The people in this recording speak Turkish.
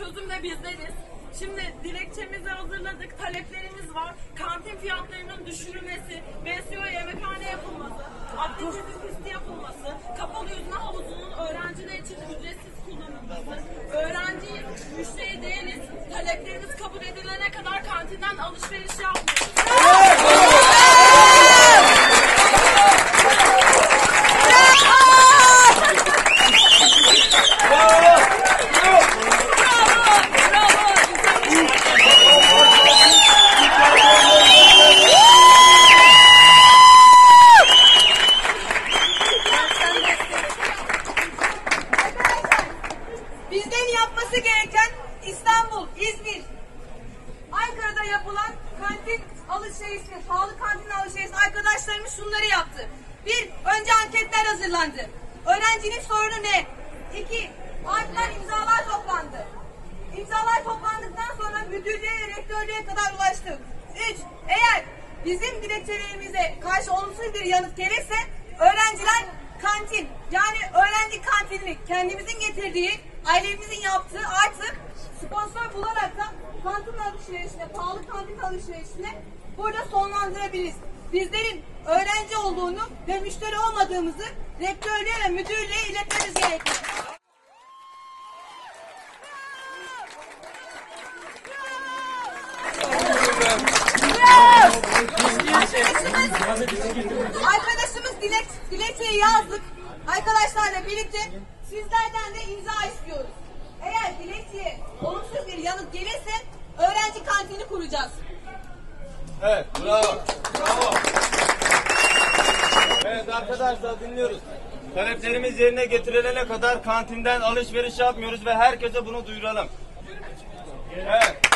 çözüm de bizleriz. Şimdi dilekçemizi hazırladık, taleplerimiz var. Kantin fiyatlarının düşürülmesi, BSO yemekhane yapılması, aktivite pisti yapılması, kapalı yüzme havuzunun öğrenciler için ücretsiz kullanılması, öğrenciyiz, müşteri değiliz, taleplerimiz kabul edilene kadar kantinden alışveriş yapmıyoruz. Yapması gereken İstanbul, İzmir, Ankara'da yapılan kantin alışverişi, pahalı kantin alışverişi arkadaşlarımız şunları yaptı. Bir, önce anketler hazırlandı. Öğrencinin sorunu ne? İki, ardından imzalar toplandı. İmzalar toplandıktan sonra müdürlüğe rektörlüğe kadar ulaştık. Üç, eğer bizim dilekçelerimize karşı olumsuz bir yanıt gelirse öğrenciler kantin yani öğrenci kantinini kendimizin getirdiği ailemizin yaptığı artık sponsor bularak da kantin alışverişine, pahalı kantin alışverişine burada sonlandırabiliriz. Bizlerin öğrenci olduğunu ve müşteri olmadığımızı rektörlüğe ve müdürlüğe iletmemiz gerekiyor. Arkadaşımız dilek, dilekçeyi yazdık. Arkadaşlarla birlikte sizlerden de imza istiyoruz. Eğer dilekçeye olumsuz bir yanıt gelirse öğrenci kantini kuracağız. Evet, bravo. Bravo. Evet arkadaşlar dinliyoruz. Taleplerimiz yerine getirilene kadar kantinden alışveriş yapmıyoruz ve herkese bunu duyuralım. Evet.